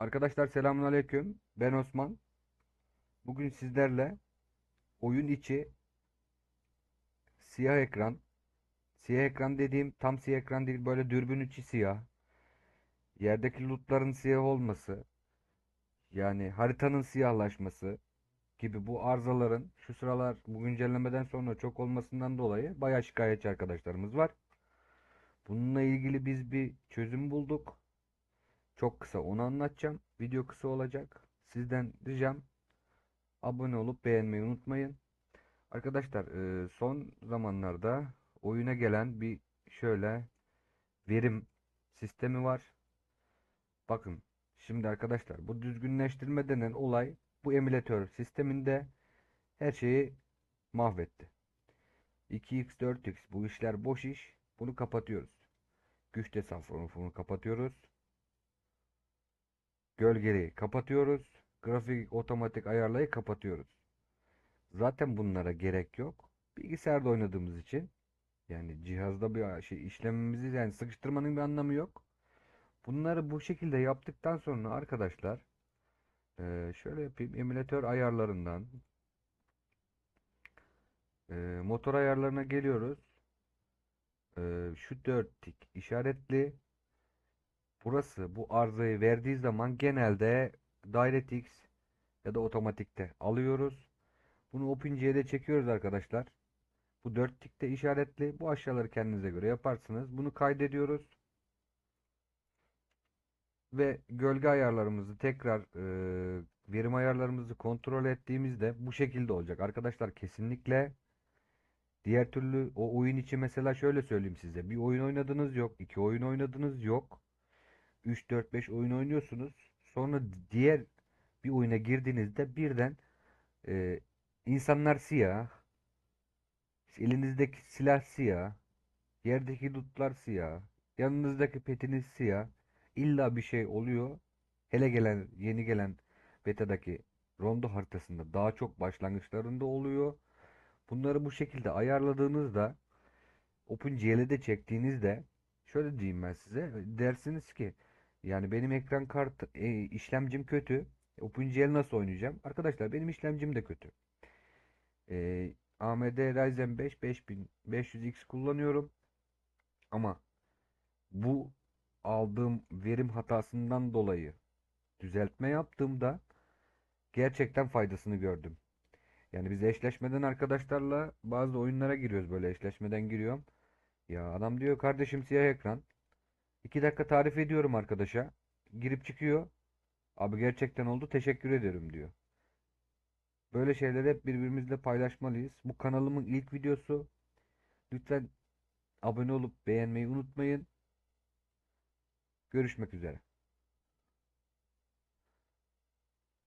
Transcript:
Arkadaşlar selamünaleyküm. Ben Osman. Bugün sizlerle oyun içi siyah ekran. Siyah ekran dediğim tam siyah ekran değil böyle dürbün içi siyah. Yerdeki lootların siyah olması. Yani haritanın siyahlaşması gibi bu arızaların şu sıralar bu güncellemeden sonra çok olmasından dolayı bayağı şikayetçi arkadaşlarımız var. Bununla ilgili biz bir çözüm bulduk. Çok kısa onu anlatacağım. Video kısa olacak. Sizden ricam abone olup beğenmeyi unutmayın. Arkadaşlar e, son zamanlarda oyuna gelen bir şöyle verim sistemi var. Bakın şimdi arkadaşlar bu düzgünleştirme denen olay bu emülatör sisteminde her şeyi mahvetti. 2x 4x bu işler boş iş. Bunu kapatıyoruz. Güç tasarrufunu kapatıyoruz. Gölgeyi kapatıyoruz. Grafik otomatik ayarlayı kapatıyoruz. Zaten bunlara gerek yok. Bilgisayarda oynadığımız için yani cihazda bir şey işlemimizi yani sıkıştırmanın bir anlamı yok. Bunları bu şekilde yaptıktan sonra arkadaşlar eee, şöyle yapayım. Emülatör ayarlarından eee, motor ayarlarına geliyoruz. Eee, şu dört tik işaretli. Burası bu arızayı verdiği zaman genelde DirectX ya da otomatikte alıyoruz. Bunu OpenGL'de çekiyoruz arkadaşlar. Bu dört tikte işaretli. Bu aşağıları kendinize göre yaparsınız. Bunu kaydediyoruz. Ve gölge ayarlarımızı tekrar e, verim ayarlarımızı kontrol ettiğimizde bu şekilde olacak. Arkadaşlar kesinlikle diğer türlü o oyun içi mesela şöyle söyleyeyim size. Bir oyun oynadınız yok. iki oyun oynadınız yok. 3, 4, 5 oyun oynuyorsunuz. Sonra diğer bir oyuna girdiğinizde birden e, insanlar siyah, elinizdeki silah siyah, yerdeki lootlar siyah, yanınızdaki petiniz siyah. İlla bir şey oluyor. Hele gelen, yeni gelen betadaki rondo haritasında daha çok başlangıçlarında oluyor. Bunları bu şekilde ayarladığınızda OpenGL'de çektiğinizde şöyle diyeyim ben size dersiniz ki yani benim ekran kart e, işlemcim kötü. OpenGL nasıl oynayacağım? Arkadaşlar benim işlemcim de kötü. E, AMD Ryzen 5 5500X kullanıyorum. Ama bu aldığım verim hatasından dolayı düzeltme yaptığımda gerçekten faydasını gördüm. Yani biz eşleşmeden arkadaşlarla bazı oyunlara giriyoruz böyle eşleşmeden giriyorum. Ya adam diyor kardeşim siyah ekran. 2 dakika tarif ediyorum arkadaşa. Girip çıkıyor. Abi gerçekten oldu teşekkür ederim diyor. Böyle şeyleri hep birbirimizle paylaşmalıyız. Bu kanalımın ilk videosu. Lütfen abone olup beğenmeyi unutmayın. Görüşmek üzere.